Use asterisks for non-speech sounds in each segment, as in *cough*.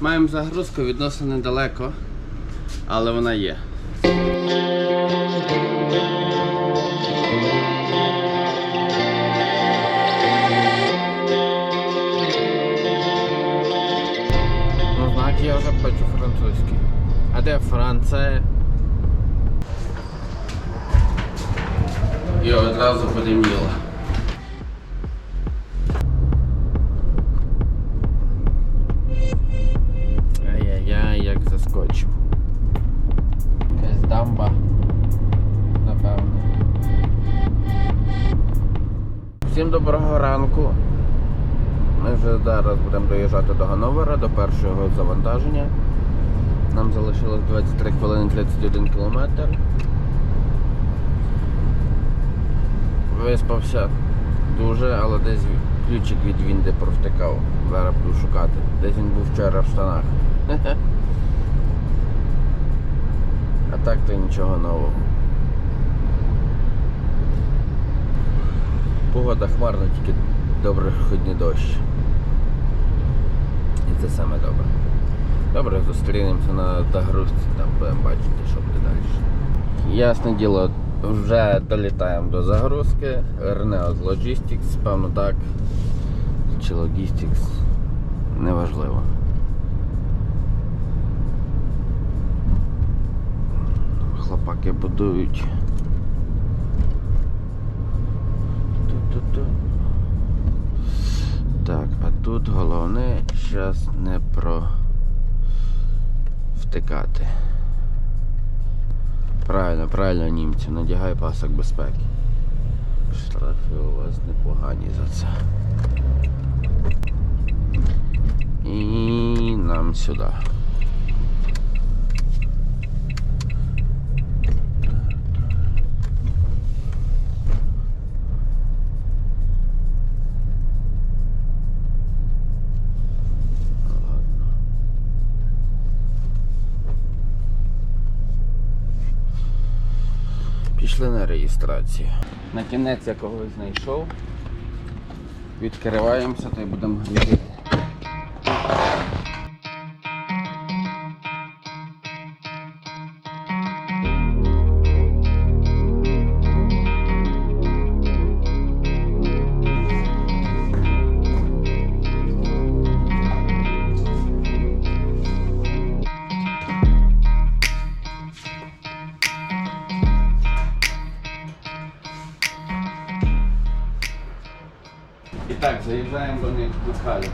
Маємо загрузку відносно недалеко, але вона є. Ну, знаки я вже бачу французький. А де Франція? І одразу подиміло. Доброго ранку. Ми вже зараз будемо доїжджати до Ганновера, до першого завантаження. Нам залишилось 23 хвилини 31 кілометр. Виспався дуже, але десь ключик від Вінди провтикав. Зараз буду шукати. Десь він був вчора в штанах. *laughs* А так то нічого нового. Погода хмарна, тільки добре хоч не дощ. І це саме добре. Добре, зустрінемося на загрузці, там будемо бачити, що буде далі. Ясне діло, вже долітаємо до загрузки. Рнеос Logistics, певно так. Чи Logistics, неважливо. Хлопаки будують. Ту-ту-ту. Так, а тут головне зараз не про втикати. Правильно, правильно, німці, надягай пасок безпеки. Штрафи у вас непогані за це. І нам сюди. Пішли на реєстрацію. На кінець я когось знайшов. Відкриваємося та й будемо глядати. І так, заїжджаємо до них на халі.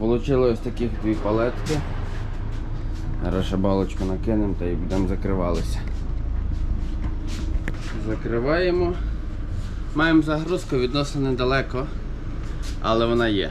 Получили ось таких дві палетки. Зараз балочку накинемо та і будемо закриватися. Закриваємо. Маємо загрузку відносно недалеко, але вона є.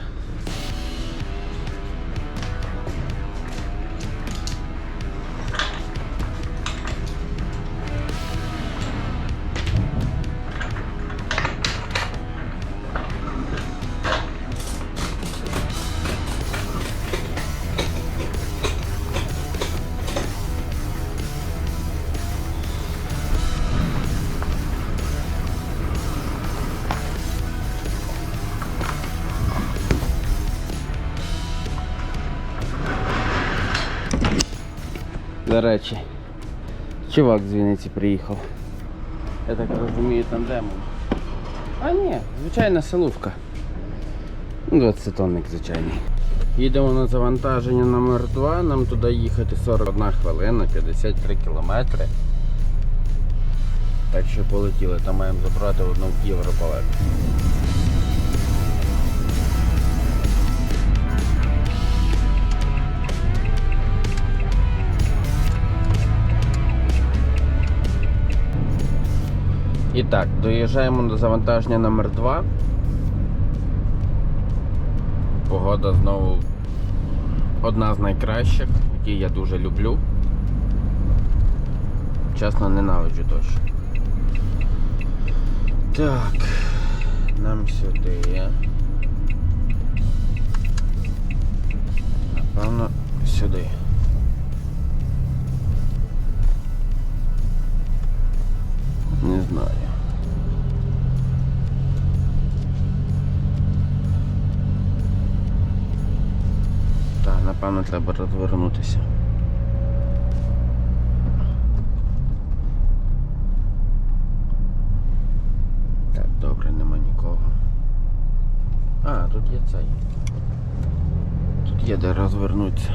До речі, чувак з Вінниці приїхав. Я так розумію, там демон. А ні, звичайна селувка. Ну, 20-тонник звичайний. Їдемо на завантаження номер 2 нам туди їхати 41 хвилина, 53 кілометри. Так що полетіли, там маємо забрати одну європалету. І так, доїжджаємо до завантаження номер 2 Погода знову одна з найкращих, які я дуже люблю. Чесно, ненавиджу дощ. Так, нам сюди. Напевно, сюди. Не знаю. Так, напевно, треба розвернутися. Так, добре, нема нікого. А, тут є цей. Тут є де розвернутися.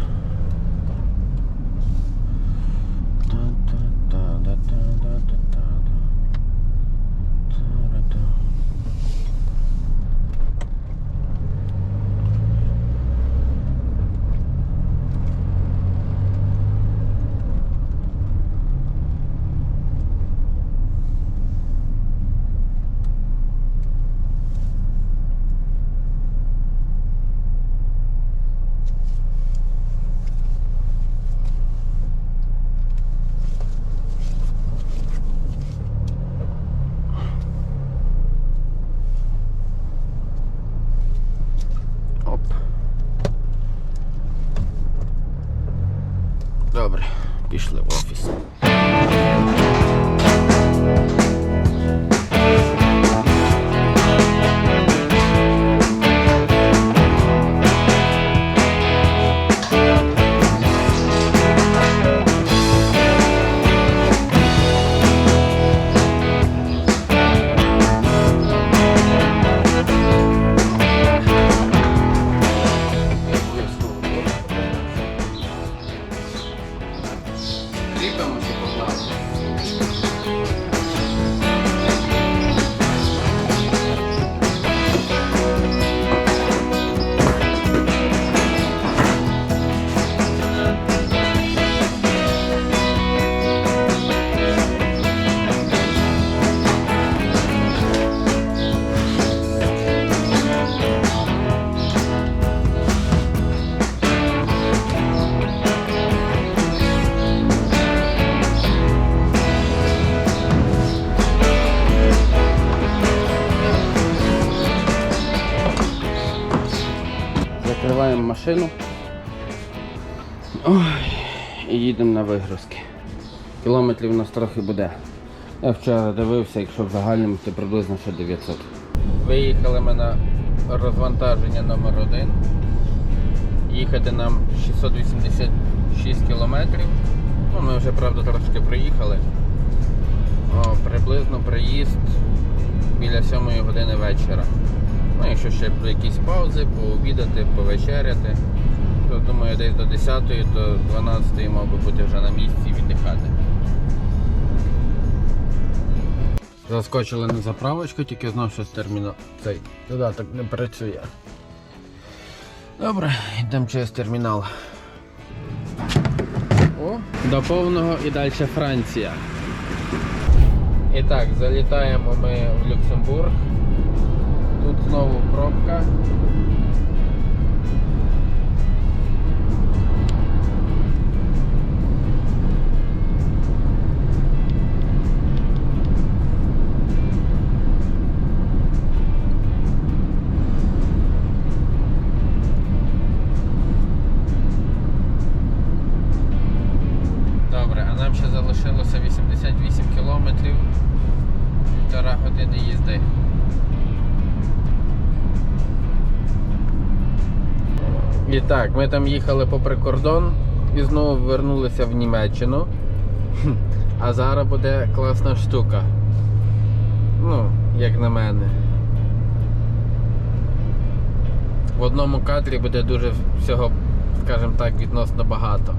У нас трохи буде. Я вчора дивився, якщо в загальному, то приблизно ще 900. Виїхали ми на розвантаження номер 1 Їхати нам 686 кілометрів. Ну, ми вже, правда, трошки приїхали. О, приблизно приїзд біля 7 години вечора. Ну, якщо ще про якісь паузи, пообідати, повечеряти, то думаю, десь до 10 до 12 мав би бути вже на місці віддихати. Заскочили на заправочку, тільки знав, що з терміну цей додаток не працює. Добре, йдемо через термінал. О, до повного і далі Франція. І так, залітаємо ми в Люксембург. Тут знову пробка. Так, ми там їхали попри кордон і знову вернулися в Німеччину. *laughs* А зараз буде класна штука. Ну, як на мене. В одному кадрі буде дуже всього, скажімо так, відносно багато.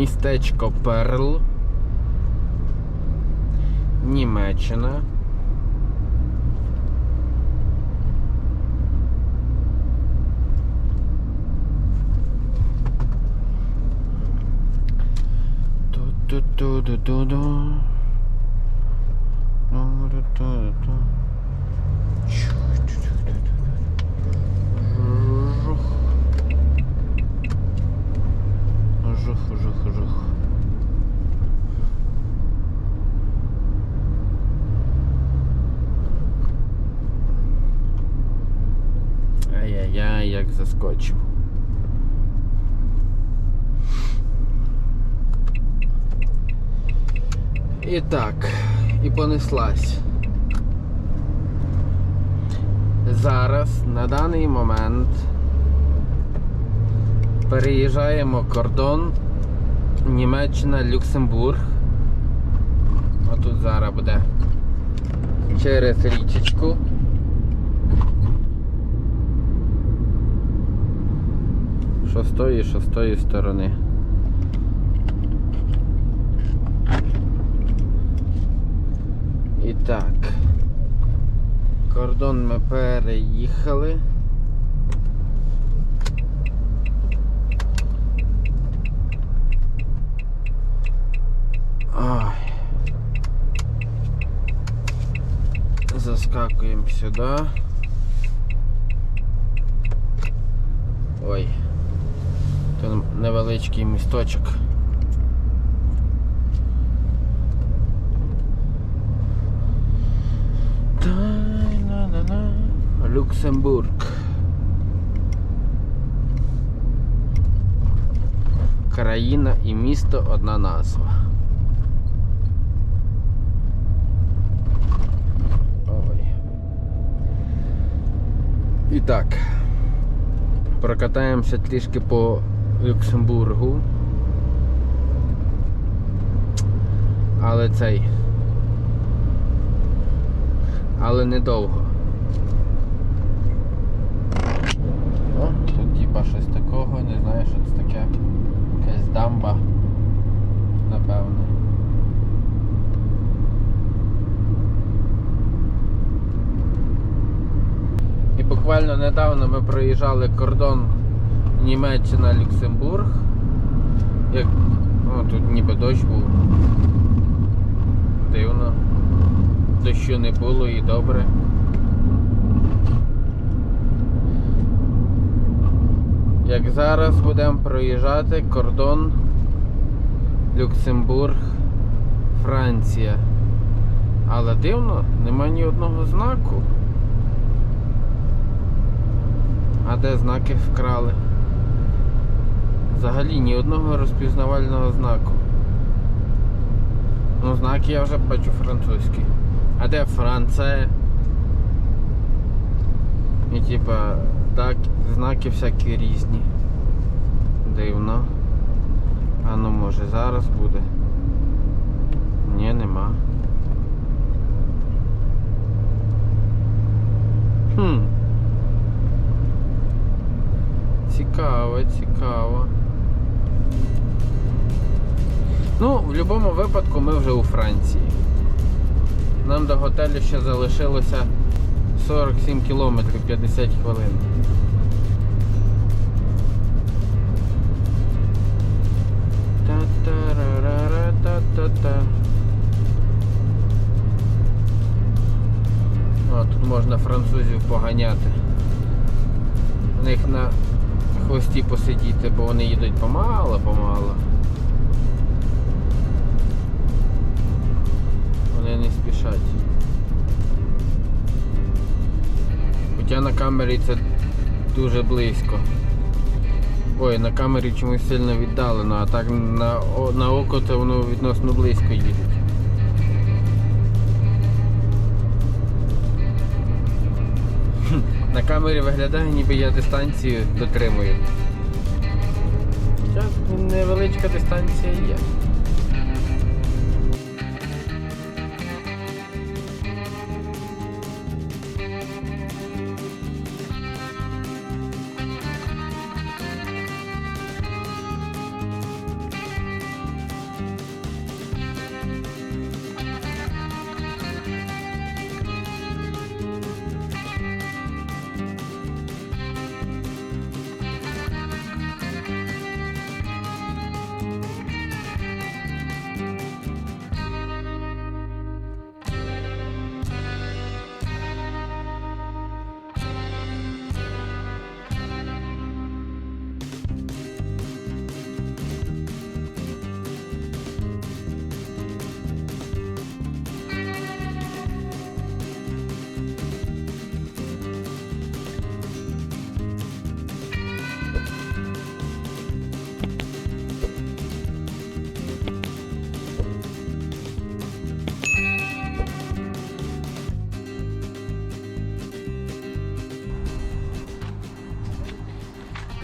Містечко Перл. Німеччина. Ту-ту-ту-ду-ду-ду. Ну-ду-ду-ду. Жух. Жух, жух, жух. Ай-яй-яй, як заскочив. І так, і понеслась. Зараз, на даний момент, переїжджаємо кордон Німеччина, Люксембург. Отут зараз буде через річечку. Що з тої, що з тої сторони. І так. Кордон ми переїхали. Ой. Заскакуємо сюди. Ой. Тут невеличкий місточок. Люксембург. Країна і місто одна назва. Ой. І так. Прокатаємося трішки по Люксембургу. Але цей. Але недовго. О, тут типа щось такого, не знаю, що це таке. Якась дамба. Напевно. І буквально недавно ми проїжджали кордон Німеччина-Люксембург. Як... О, тут ніби дощ був. Дивно. Дощу не було і добре. Як зараз будемо проїжджати кордон Люксембург, Франція. Але дивно, нема ні одного знаку. А де знаки вкрали? Взагалі ні одного розпізнавального знаку. Ну, знаки я вже бачу французькі. А де Франція? І типа, так, знаки всякі різні. Дивно. А ну може зараз буде. Ні, нема. Цікаво, цікаво. Ну, в будь-якому випадку ми вже у Франції. Нам до готелю ще залишилося 47 кілометрів 50 хвилин. Та-та-ра-ра-ра-та-та-та. О, тут можна французів поганяти. В них на хвості посидіти, бо вони їдуть помало-помало. Вони не спішать. Хоча на камері це дуже близько. Ой, на камері чомусь сильно віддалено, а так на, на око то воно відносно близько їде. Камері виглядає, ніби я дистанцію дотримую. Невеличка дистанція є.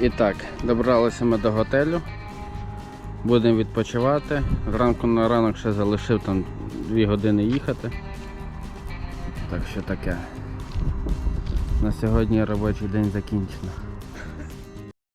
І так, добралися ми до готелю. Будемо відпочивати. Зранку на ранок ще залишив там 2 години їхати. Так що таке. На сьогодні робочий день закінчено.